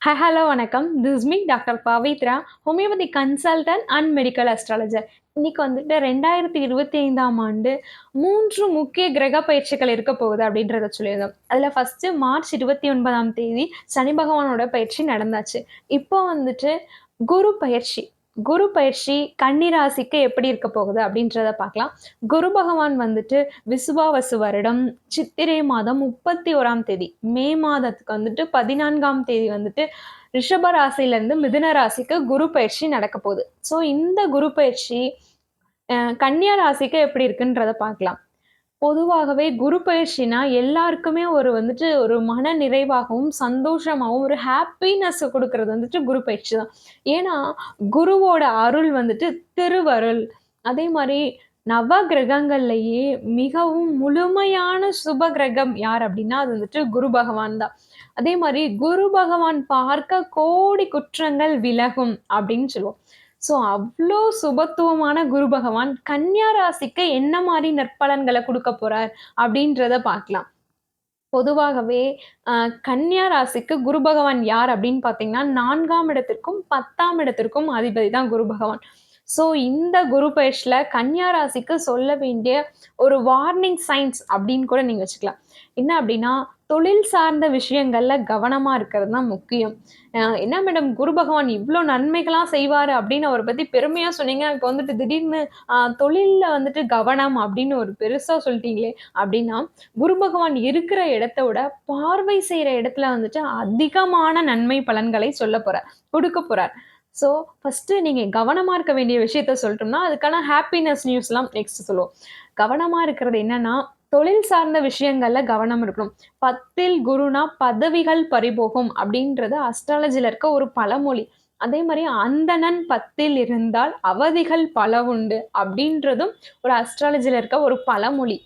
High hello வணக்கம். This me doctor Pavithra homoeopathy consultant and medical astrologer இன்னைக்கு வந்துட்டு ரெண்டாயிரத்தி இருபத்தி ஐந்தாம் ஆண்டு மூன்று முக்கிய கிரக பயிற்சிகள் இருக்க போகுது அப்படின்றத சொல்லியிருந்தோம். அதில் ஃபஸ்ட்டு மார்ச் இருபத்தி ஒன்பதாம் தேதி சனி பகவானோட பயிற்சி நடந்தாச்சு. இப்போ வந்துட்டு குரு பயிற்சி. குரு பயிற்சி கன்னிராசிக்கு எப்படி இருக்க போகுது அப்படின்றத பார்க்கலாம். குரு பகவான் வந்துட்டு விசுவாவசு வருடம் சித்திரை மாதம் முப்பத்தி ஓராம் தேதி. மே மாதத்துக்கு வந்துட்டு பதினான்காம் தேதி வந்துட்டு ரிஷப ராசியிலேருந்து மிதுன ராசிக்கு குரு பயிற்சி நடக்க போகுது. ஸோ இந்த குரு பயிற்சி கன்னியா ராசிக்கு எப்படி இருக்குன்றத பார்க்கலாம். பொதுவாகவே குரு பயிற்சினா எல்லாருக்குமே ஒரு வந்துட்டு ஒரு மன நிறைவாகவும் சந்தோஷமாகவும் ஒரு ஹாப்பினஸ் கொடுக்கறது வந்துட்டு குரு பயிற்சி தான். ஏன்னா குருவோட அருள் வந்துட்டு திருவருள். அதே மாதிரி நவ கிரகங்கள்லயே மிகவும் முழுமையான சுப கிரகம் யார் அப்படின்னா அது வந்துட்டு குரு பகவான் தான். அதே மாதிரி குரு பகவான் பார்க்க கோடி குற்றங்கள் விலகும் அப்படின்னு சொல்லுவோம். ஸோ அவ்வளோ சுபத்துவமான குரு பகவான் கன்னியா ராசிக்கு என்ன மாதிரி நற்பலன்களை கொடுக்க போறார் அப்படின்றத பார்க்கலாம். பொதுவாகவே கன்னியா ராசிக்கு குரு பகவான் யார் அப்படின்னு பார்த்தீங்கன்னா நான்காம் இடத்திற்கும் பத்தாம் இடத்திற்கும் அதிபதி தான் குரு பகவான். ஸோ இந்த குரு பயிற்சியில் கன்னியா ராசிக்கு சொல்ல வேண்டிய ஒரு வார்னிங் சைன்ஸ் அப்படின்னு கூட நீங்கள் வச்சுக்கலாம். என்ன அப்படின்னா தொழில் சார்ந்த விஷயங்கள்ல கவனமா இருக்கிறது தான் முக்கியம். என்ன மேடம் குரு பகவான் இவ்வளோ நன்மைகளாக செய்வார் அப்படின்னு அவரை பற்றி பெருமையாக சொன்னீங்க. இப்போ வந்துட்டு திடீர்னு தொழிலில் வந்துட்டு கவனம் அப்படின்னு ஒரு பெருசாக சொல்லிட்டீங்களே அப்படின்னா குரு பகவான் இருக்கிற இடத்த விட பார்வை செய்கிற இடத்துல வந்துட்டு அதிகமான நன்மை பலன்களை சொல்ல போகிறார் கொடுக்க போகிறார் ஸோ ஃபஸ்ட்டு நீங்கள் கவனமாக இருக்க வேண்டிய விஷயத்த சொல்லிட்டோம்னா அதுக்கான ஹாப்பினஸ் நியூஸ்லாம் நெக்ஸ்ட் சொல்லுவோம். கவனமாக இருக்கிறது என்னன்னா தொழில் சார்ந்த விஷயங்கள்ல கவனம் இருக்கணும். பத்தில் குருனா பதவிகள் பறிபோகும் அப்படின்றது அஸ்ட்ராலஜில இருக்க ஒரு பழமொழி. அதே மாதிரி அந்தணன் பத்தில் இருந்தால் அவதிகள் பல உண்டு அப்படின்றதும் ஒரு அஸ்ட்ராலஜில இருக்க ஒரு பழமொழி.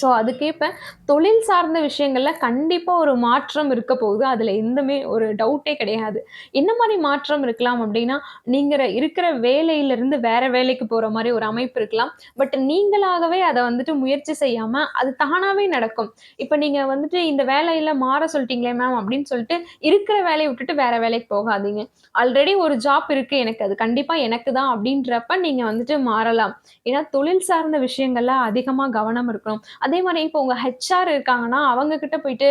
ஸோ அதுக்கேற்ப தொழில் சார்ந்த விஷயங்களில் கண்டிப்பாக ஒரு மாற்றம் இருக்க போகுது. அதில் எந்தமே ஒரு டவுட்டே கிடையாது. என்ன மாதிரி மாற்றம் இருக்கலாம் அப்படின்னா நீங்கள் இருக்கிற வேலையிலேருந்து வேற வேலைக்கு போகிற மாதிரி ஒரு அமைப்பு இருக்கலாம். பட் நீங்களாகவே அதை வந்துட்டு முயற்சி செய்யாமல் அது தானாகவே நடக்கும். இப்போ நீங்கள் வந்துட்டு இந்த வேலையில் மாற சொல்லிட்டீங்களே மேம் அப்படின்னு சொல்லிட்டு இருக்கிற வேலையை விட்டுட்டு வேற வேலைக்கு போகாதீங்க. ஆல்ரெடி ஒரு ஜாப் இருக்குது எனக்கு அது கண்டிப்பாக எனக்கு தான் அப்படின்றப்ப நீங்கள் வந்துட்டு மாறலாம். ஏன்னா தொழில் சார்ந்த விஷயங்கள்ல அதிகமாக கவனம் இருக்கணும். அதே மாதிரி இப்போ உங்கள் ஹெச்ஆர் இருக்காங்கன்னா அவங்க கிட்ட போயிட்டு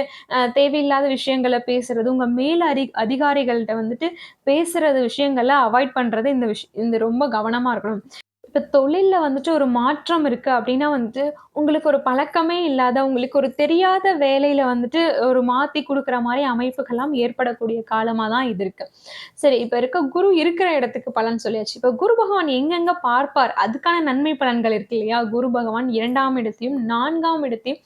தேவையில்லாத விஷயங்களை பேசுறது உங்கள் மேல் அரி அதிகாரிகள்கிட்ட வந்துட்டு பேசுறது விஷயங்களை அவாய்ட் பண்ணுறது இந்த விஷயம் இந்த ரொம்ப கவனமாக இருக்கணும். இப்போ தொழிலில் வந்துட்டு ஒரு மாற்றம் இருக்குது அப்படின்னா வந்துட்டு உங்களுக்கு ஒரு பழக்கமே இல்லாத உங்களுக்கு ஒரு தெரியாத வேலையில் வந்துட்டு ஒரு மாற்றி கொடுக்குற மாதிரி அமைப்புகள்லாம் ஏற்படக்கூடிய காலமாக தான் இது இருக்குது சரி இப்போ இருக்க குரு இருக்கிற இடத்துக்கு பலன் சொல்லியாச்சு. இப்போ குரு பகவான் எங்கெங்கே பார்ப்பார்? அதுக்கான நன்மை பலன்கள் இருக்கு இல்லையா? குரு பகவான் இரண்டாம் இடத்தையும் நான்காம் இடத்தையும்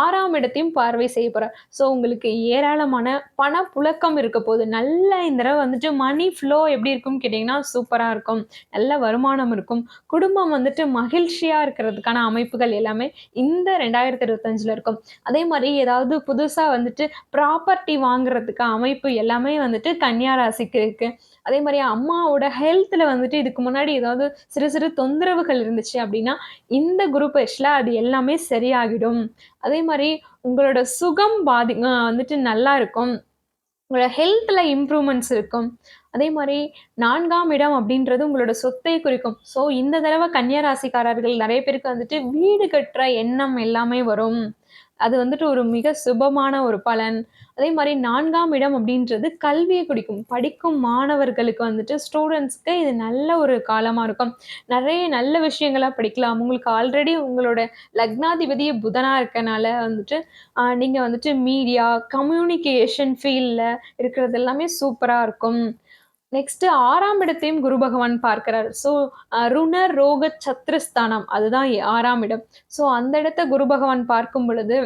ஆறாம் இடத்தையும் பார்வை செய்ய போகிறார் ஸோ உங்களுக்கு ஏராளமான பண புழக்கம் இருக்க போகுது. நல்ல இந்த தடவை வந்துட்டு மணி ஃப்ளோ எப்படி இருக்கும்னு கேட்டிங்கன்னா சூப்பராக இருக்கும். நல்ல வருமானம் இருக்கும். குடும்பம் வந்துட்டு மகிழ்ச்சியாக இருக்கிறதுக்கான அமைப்புகள் எல்லாமே இந்த ரெண்டாயிரத்தி இருபத்தஞ்சில் இருக்கும். அதே மாதிரி ஏதாவது புதுசாக வந்துட்டு ப்ராப்பர்ட்டி வாங்குறதுக்கு அமைப்பு எல்லாமே வந்துட்டு கன்னியா ராசிக்கு இருக்குது அதே மாதிரி அம்மாவோட ஹெல்த்தில் வந்துட்டு இதுக்கு முன்னாடி ஏதாவது சிறு சிறு தொந்தரவுகள் இருந்துச்சு அப்படின்னா இந்த குரூப் பயிற்சியில் அது எல்லாமே சரியாகிடும். அதே மாதிரி உங்களோட சுகம் பாதி வந்துட்டு நல்லா இருக்கும். உங்களோட ஹெல்த்தில் இம்ப்ரூவ்மெண்ட்ஸ் இருக்கும். அதே மாதிரி நான்காம் இடம் அப்படின்றது உங்களோட சொத்தை குறிக்கும். ஸோ இந்த தடவை கன்னியராசிக்காரர்கள் நிறைய பேருக்கு வந்துட்டு வீடு கட்டுற எண்ணம் எல்லாமே வரும். அது வந்துட்டு ஒரு மிக சுபமான ஒரு பலன். அதே மாதிரி நான்காம் இடம் அப்படின்றது கல்வியை குடிக்கும் படிக்கும் மாணவர்களுக்கு வந்துட்டு ஸ்டூடெண்ட்ஸ்க்கு இது நல்ல ஒரு காலமாக இருக்கும். நிறைய நல்ல விஷயங்களாக படிக்கலாம். உங்களுக்கு ஆல்ரெடி உங்களோட லக்னாதிபதியை புதனாக இருக்கனால வந்துட்டு நீங்கள் வந்துட்டு மீடியா கம்யூனிகேஷன் ஃபீல்டில் இருக்கிறது எல்லாமே சூப்பராக இருக்கும். நெக்ஸ்ட் ஆறாம் இடத்தையும் குரு பகவான் பார்க்கிறார். ஸோ ருண ரோக சத்ருஸ்தானம் அதுதான் ஆறாம் இடம். ஸோ அந்த இடத்த குரு பகவான் பார்க்கும் பொழுது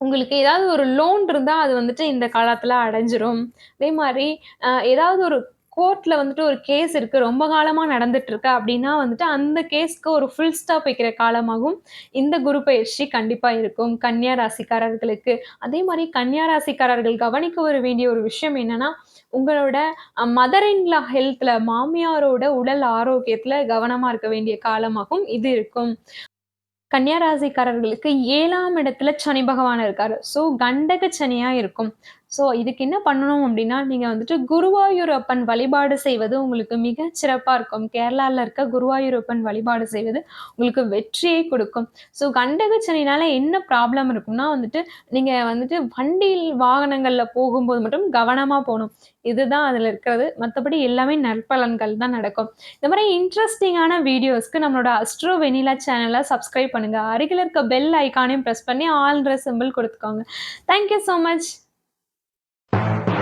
உங்களுக்கு ஏதாவது ஒரு லோன் இருந்தால் அது வந்துட்டு இந்த காலத்தில் அடைஞ்சிரும். அதே மாதிரி ஏதாவது ஒரு கோர்ட்டில் வந்துட்டு ஒரு கேஸ் இருக்குது ரொம்ப காலமாக நடந்துட்டுருக்கு அப்படின்னா வந்துட்டு அந்த கேஸ்க்கு ஒரு ஃபுல் ஸ்டாப் வைக்கிற காலமாகவும் இந்த குரு பயிற்சி கண்டிப்பாக இருக்கும். கன்னியா ராசிக்காரர்களுக்கு. அதே மாதிரி கன்னியா ராசிக்காரர்கள் கவனிக்க வர வேண்டிய ஒரு விஷயம் என்னென்னா உங்களோட மதர் இன்லா ஹெல்த்தில் மாமியாரோட உடல் ஆரோக்கியத்தில் கவனமாக இருக்க வேண்டிய காலமாகவும் இது இருக்கும். கன்னியாராசிக்காரர்களுக்கு ஏழாம் இடத்துல சனி பகவான் இருக்காரு. ஸோ கண்டக சனியா இருக்கும். ஸோ இதுக்கு என்ன பண்ணணும் அப்படின்னா, நீங்கள் வந்துட்டு குருவாயூரப்பன் வழிபாடு செய்வது உங்களுக்கு மிக சிறப்பாக இருக்கும். கேரளாவில் இருக்க குருவாயூரப்பன் வழிபாடு செய்வது உங்களுக்கு வெற்றியை கொடுக்கும். ஸோ கண்டக என்ன ப்ராப்ளம் இருக்கும்னா வந்துட்டு, நீங்கள் வந்துட்டு வண்டியில் வாகனங்களில் போகும்போது மட்டும் கவனமாக போகணும் இதுதான் அதில் இருக்கிறது. மற்றபடி எல்லாமே நற்பலன்கள் தான் நடக்கும். இந்த மாதிரி இன்ட்ரெஸ்டிங்கான வீடியோஸ்க்கு நம்மளோட அஸ்ட்ரோ வெனிலா சேனலை சப்ஸ்கிரைப் பண்ணுங்க. அருகில் இருக்க பெல் ஐக்கானையும் ப்ரெஸ் பண்ணி ஆல்ன்ற சிம்பிள் கொடுத்துக்கோங்க தேங்க் யூ மச் மச்.